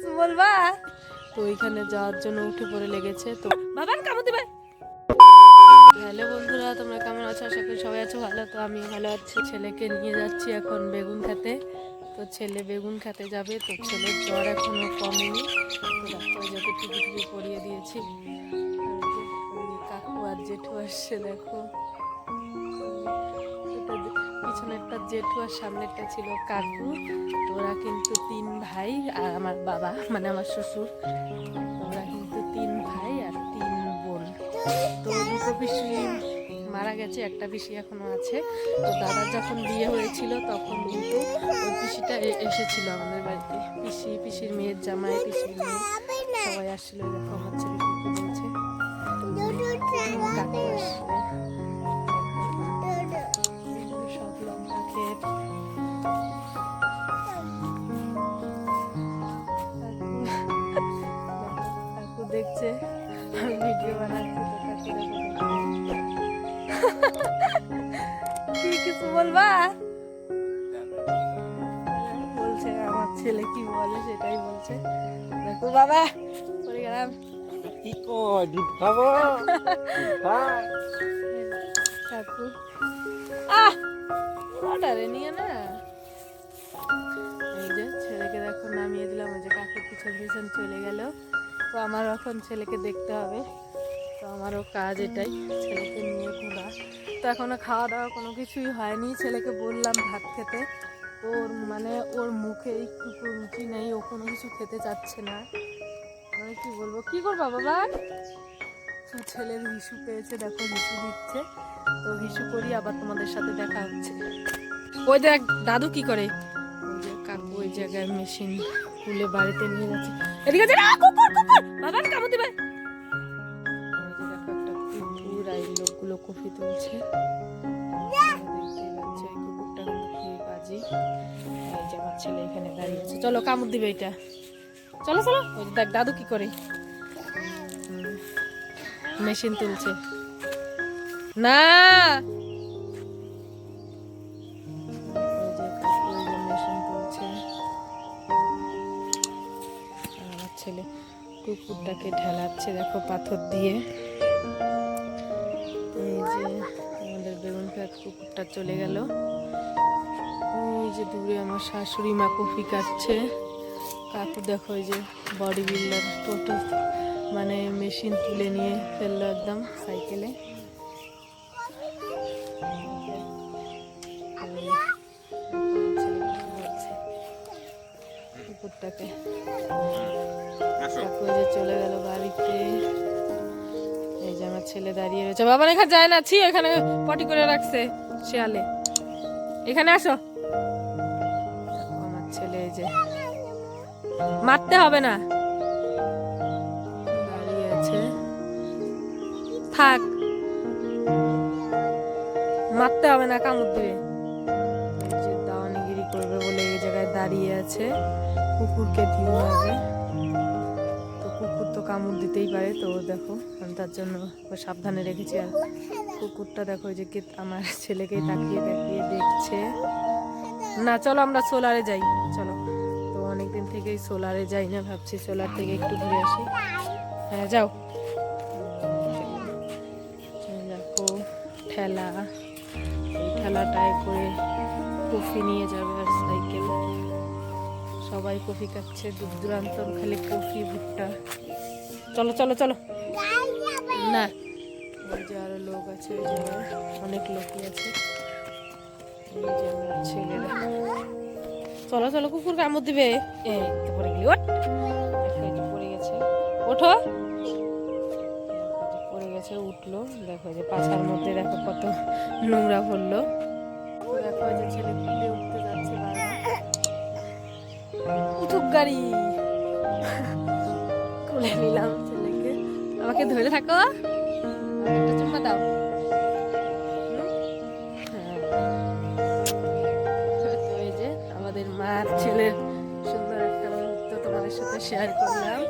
কিছু বলবা? তো ওইখানে যাওয়ার জন্য উঠে পড়ে লেগেছে, তো বাবান কামড় দিবে? হ্যালো বন্ধুরা, তোমরা কেমন আছো? আশা করি সবাই আছো ভালো, তো আমি ভালো আছি। ছেলেকে নিয়ে যাচ্ছি এখন বেগুন খেতে। তো ছেলে বেগুন খেতে যাবে, তো ছেলের জ্বর এখনও কমেনি। তো ওই যাকে টুপি টুপি পরিয়ে দিয়েছি। কাকু আর জেঠু আসছে, দেখো। পিছনেরটা জেঠু আর সামনেরটা ছিল কাকু। ওরা কিন্তু তিন ভাই আর আমার বাবা মানে আমার শ্বশুর। ওরা কিন্তু তিন ভাই আর তিন বোন। তো দুটো পিসি মারা গেছে, একটা পিসি এখনও আছে। তো দাদার যখন বিয়ে হয়েছিল, তখন কিন্তু ওই পিসিটা এসেছিল আমাদের বাড়িতে। পিসি, পিসির মেয়ের জামাই, পিসির মেয়ে। সবাই আসছিল দেখো আমার কাকু খেয়ে কাকু দেখছে আমি ভিডিও বানাচ্ছি কি কিছু বলবা? বলছে আমার ছেলে কি বলে সেটাই বলছে। দেখো বাবা পড়ে গেলাম। কি কয় দুধ খাব? কাকু অর্ডারে নিয়ে না। এই যে ছেলেকে দেখো নামিয়ে দিলাম, ওই যে কাকুর পিছন পিছন চলে গেল। তো আমার এখন ছেলেকে দেখতে হবে। তো আমারও কাজ এটাই, ছেলেকে নিয়ে ঘোরা। তো এখনও খাওয়া দাওয়া কোনো কিছুই হয়নি। ছেলেকে বললাম ভাত খেতে। ওর মানে ওর মুখে একটু রুচি নেই, ও কোনো কিছু খেতে চাচ্ছে না। মানে কি বলব, কি করব বাবা? তো ছেলের হিসু পেয়েছে, দেখো হিসু দিচ্ছে। তো হিসু করি আবার তোমাদের সাথে দেখা হচ্ছে। ওই দেখ, দাদু কি করে? কাকু ওই জায়গায় মেশিন খুলে বাড়িতে নিয়ে যাচ্ছে। এদিকে কুকুর কুকুর! কফি তুলছে। এখানে চলো, কামড় দিবে এটা। চলো চলো। ওই দেখ, দাদু কি করে? মেশিন তুলছে। না! কুকুরটাকে ঢেলাচ্ছে, দেখো পাথর দিয়ে। এই যে আমাদের বেগুন ক্ষেত কুকুরটা চলে গেল। ওই যে দূরে আমার শাশুড়ি মা কফি কাটছে কাকু দেখো ওই যে বডি বিল্ডার টোটো মানে মেশিন তুলে নিয়ে ফেলল একদম সাইকেলে। কুকুরটাকে কাকু যে চলে গেল বাড়িতে। এই যে আমার ছেলে দাঁড়িয়ে রয়েছে। বাবা এখানে যায় না, ছি, এখানে পটি করে রাখছে শেয়ালে। এখানে আসো। আমার ছেলে এই যে। মারতে হবে না। দাঁড়িয়ে আছে। থাক। মারতে হবে না কামড় দিবে যে দাওয়ানিগিরি করবে বলে এই জায়গায় দাঁড়িয়ে আছে। কুকুরকে তো কুকুর তো কামড় দিতেই পারে, তো দেখো, আমি তার জন্য সাবধানে রেখেছি। আর কুকুরটা দেখো যে কে আমার ছেলেকে তাকিয়ে তাকিয়ে দেখছে। না, চলো আমরা সোলারে যাই, চলো। তো অনেকদিন থেকেই সোলারে যাই না, ভাবছি সোলার থেকে একটু ঘুরে আসি। হ্যাঁ যাও। দেখো, ঠেলা। এই ঠেলাটায় করে কফি নিয়ে যাবে আর সাইকেল। সবাই কফি খাচ্ছে, দূর দূরান্ত খালি কফি, ভুট্টা। চলো চলো চলো। না। ওই যে আরও লোক আছে ওই অনেক লোকই আছে। এই যে আমার ছেলেরা। চলো চলো কুকুর কামড় দিবে। পড়ে গেলি ওঠ। পড়ে গেছে। ওঠো। পড়ে গেছে উঠল। দেখো এই যে পাছার মধ্যে দেখো কত নোংরা ভরলো দেখো যে ছেলে কুলে উঠতে যাচ্ছে উঠুক গাড়ি। খুলে নিলাম ছেলেকে। আমাকে ধরে থাকো। একটা চুম্মা দাও। হ্যাঁ। যে আমাদের মার ছেলের সুন্দর একটা মুহূর্ত তোমাদের সাথে শেয়ার করলাম।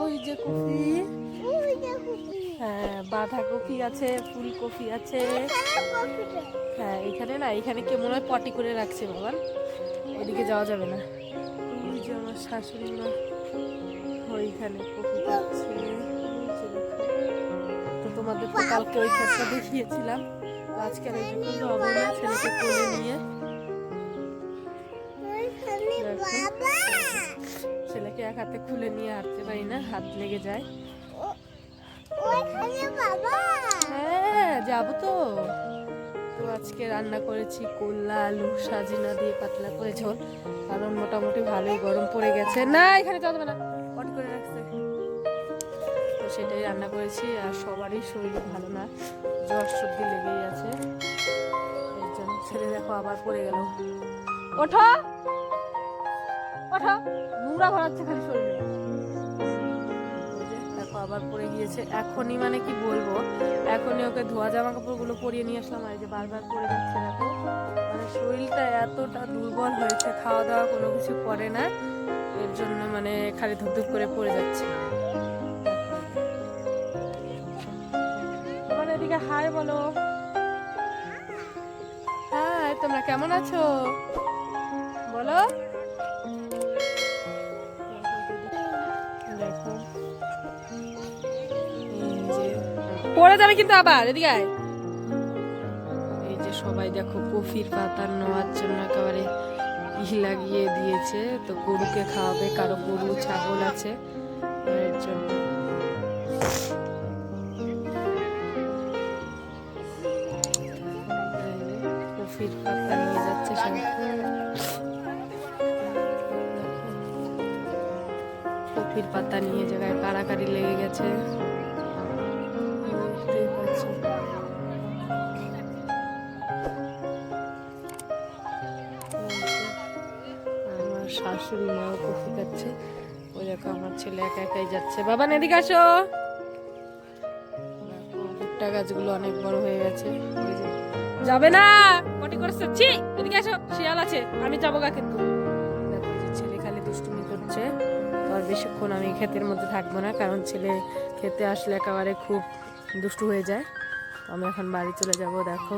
ওই যে কফি। হ্যাঁ বাঁধাকপি আছে ফুলকপি আছে। হ্যাঁ এখানে না, এখানে কে মনে হয় পটি করে রাখছে, বাবা। ওদিকে যাওয়া যাবে না। ওই যে আমার শাশুড়ি মা। ওইখানে। তো তোমাদের তো কালকে ওই ক্ষেতটা দেখিয়েছিলাম। তো আজকে আর এই যে হবে না, ছেলেকে কোলে নিয়ে। ছেলেকে এক হাতে খুলে নিয়ে হাঁটতে পারি না, হাত লেগে যায়। হ্যাঁ যাব তো। তো আজকে রান্না করেছি করলা আলু, সাজিনা দিয়ে পাতলা করে ঝোল। কারণ মোটামুটি ভালোই গরম পড়ে গেছে। না, এখানে যাবে না। সেটাই রান্না করেছি আর সবারই শরীর ভালো না। জ্বর সর্দি লেগেই আছে। এই জন্য ছেলে দেখো আবার পড়ে গেল। ওঠো! ওঠো! নোংরা ভরাচ্ছে খালি শরীরে। দেখো আবার পড়ে গিয়েছে। এখনই মানে কি বলব? এখনই ওকে ধোয়া জামা কাপড়গুলো পরিয়ে নিয়ে আসলাম আর যে বারবার পরে যাচ্ছে দেখো। মানে শরীরটা এতটা দুর্বল হয়েছে, খাওয়া দাওয়া কোনো কিছু করে না। এর জন্য মানে খালি ধুপ করে পড়ে যাচ্ছে। হাই বলো। হাই, তোমরা কেমন আছো? বলো। দেখো পড়ে যাবে কিন্তু আবার, এদিকে এই যে সবাই দেখো কফির পাতা নেওয়ার জন্য একেবারে ই লাগিয়ে দিয়েছে, তো গরুকে খাওয়াবে, কারও গরু, ছাগল আছে। কফির পাতা নিয়ে যাচ্ছে সব কফির পাতা নিয়ে জায়গায় কারাকারি লেগে গেছে। আমার শাশুড়ি মাও কফি খাচ্ছে। ওই দেখো আমার ছেলে একা একাই যাচ্ছে। বাবা, এদিকে আসো। ভুট্টা গাছগুলো অনেক বড় হয়ে গেছে। যাবে না! পটি করছে? ছি! এদিকে আসো, শিয়াল আছে। আমি যাব গা কিন্তু। দেখো যে ছেলে খালি দুষ্টুমি করছে। আর বেশিক্ষণ আমি ক্ষেতের মধ্যে থাকব না, কারণ ছেলে খেতে আসলে একেবারে খুব দুষ্টু হয়ে যায়। আমি এখন বাড়ি চলে যাব, দেখো।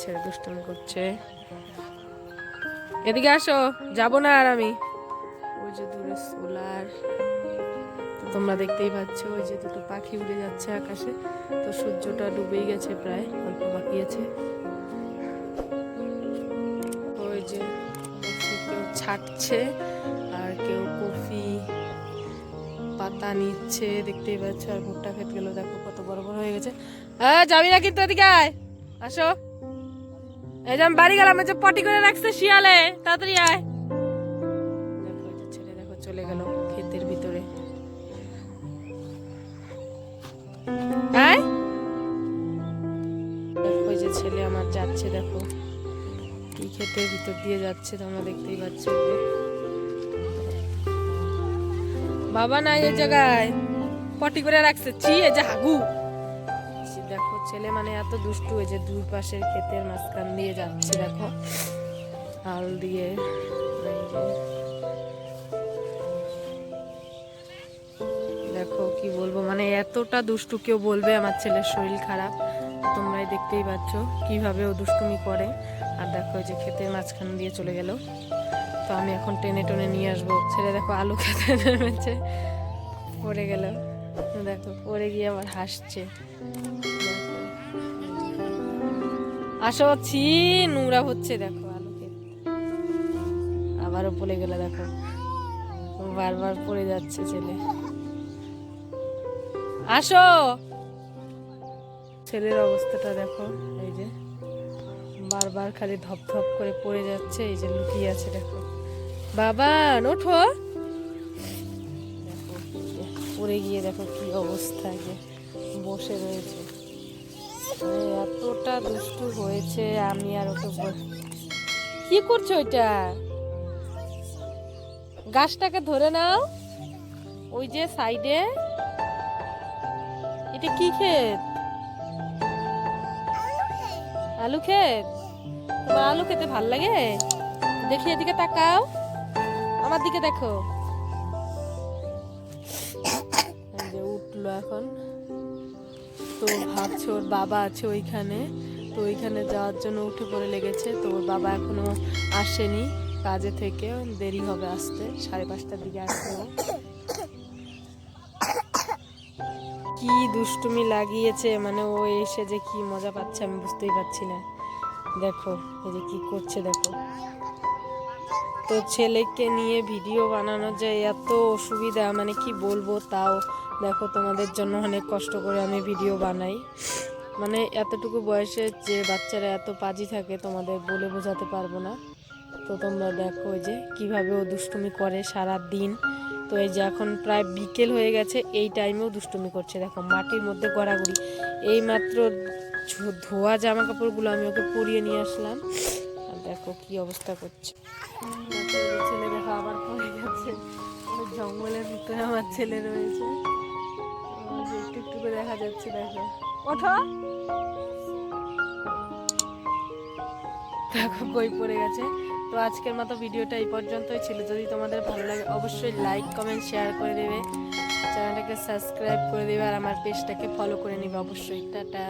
ছেলে দুষ্টুমি করছে। এদিকে আসো, যাব না আর আমি। ওই যে দূরে সোলার। তোমরা দেখতেই পাচ্ছ, ওই যে দুটো পাখি উড়ে যাচ্ছে আকাশে। তো সূর্যটা ডুবেই গেছে প্রায়, অল্প বাকি আছে। ওই যে কেউ ছাটছে আর কেউ কফি, পাতা নিচ্ছে, দেখতেই পাচ্ছ, আর ভুট্টা খেতে গেলো। দেখো কত বড় বড় হয়ে গেছে। হ্যাঁ যাবি না কিন্তু এদিকে আয়। আসো। এই যে আমি বাড়ি গেলাম যে পটি করে রাখছে শিয়ালে। তাড়াতাড়ি আয়। দেখো ছেলে, দেখো, চলে গেল। যাচ্ছে, দেখো। কি ক্ষেতের ভিতর দিয়ে যাচ্ছে তোমরা দেখতেই পাচ্ছ। বাবা নাই এই জায়গায়। পটি করে রাখছে। চি এই যে হাগু। দেখো, ছেলে মানে এত দুষ্টু হয়েছে দূর পাশের ক্ষেতের মাঝখান দিয়ে যাচ্ছে, দেখো। হাল দিয়ে দেখো, কি বলব মানে এতটা দুষ্টু কেউ বলবে, আমার ছেলের শরীর খারাপ। তোমরাই দেখতেই পাচ্ছ কীভাবে ও দুষ্টুমি করে। আর দেখো যে ক্ষেতের মাঝখান দিয়ে চলে গেল। তো আমি এখন টেনে টেনে নিয়ে আসব। ছেলে দেখো আলু খেতে নেমেছে। পড়ে গেল। দেখো, পড়ে গিয়ে আবার হাসছে। আসো, ছি, নোংরা হচ্ছে, দেখো আলুকে আবারও পড়ে গেল, দেখো। বারবার পড়ে যাচ্ছে ছেলে। আসো! ছেলের অবস্থাটা দেখো, এই যে। বারবার খালি ধপ ধপ করে পড়ে যাচ্ছে, এই যে লুকিয়ে আছে, দেখো। বাবা, ওঠো। পড়ে গিয়ে দেখো কি অবস্থা যে, বসে রয়েছে। এতটা দুষ্টু হয়েছে, আমি আর ওকে কি করছ ওইটা? গাছটাকে ধরে নাও, ওই যে সাইডে। এটা কি ক্ষেত? আলু ক্ষেত? তোমার আলু খেতে ভালো লাগে? দেখি এদিকে তাকাও। আমার দিকে দেখো। যে উঠল এখন। তো ভাবছে ওর বাবা আছে ওইখানে। তো ওইখানে যাওয়ার জন্য উঠে পড়ে লেগেছে। তো ওর বাবা এখনও আসেনি কাজে থেকে। দেরি হবে আসতে। সাড়ে পাঁচটার দিকে আসতে কি দুষ্টুমি লাগিয়েছে মানে ও এসে যে কি মজা পাচ্ছে আমি বুঝতেই পারছি না। দেখো, এই যে কি করছে, দেখো। তো ছেলেকে নিয়ে ভিডিও বানানো যে এত অসুবিধা মানে কি বলব তাও। দেখো, তোমাদের জন্য অনেক কষ্ট করে আমি ভিডিও বানাই। মানে এতটুকু বয়সে যে বাচ্চারা এত পাজি থাকে, তোমাদের বলে বোঝাতে পারব না। তো তোমরা দেখো যে কীভাবে ও দুষ্টুমি করে সারা দিন তো এই যে এখন প্রায় বিকেল হয়ে গেছে, এই টাইমেও দুষ্টুমি করছে। দেখো, মাটির মধ্যে গড়াগড়ি। এই মাত্র ধোয়া জামা কাপড়গুলো আমি ওকে পরিয়ে নিয়ে আসলাম। আর দেখো কি অবস্থা করছে। ছেলে দেখো আবার পড়ে গেছে। জঙ্গলের ভিতরে আমার ছেলে রয়েছে। একটু একটু করে দেখা যাচ্ছে, দেখো। ওঠো! দেখো কই পড়ে গেছে। তো আজকের মতো ভিডিওটা এই পর্যন্তই ছিল। যদি তোমাদের ভালো লাগে, অবশ্যই লাইক কমেন্ট শেয়ার করে দেবে। চ্যানেলটাকে সাবস্ক্রাইব করে দেবে আর আমার পেজটাকে ফলো করে নেবে অবশ্যই। টাটা।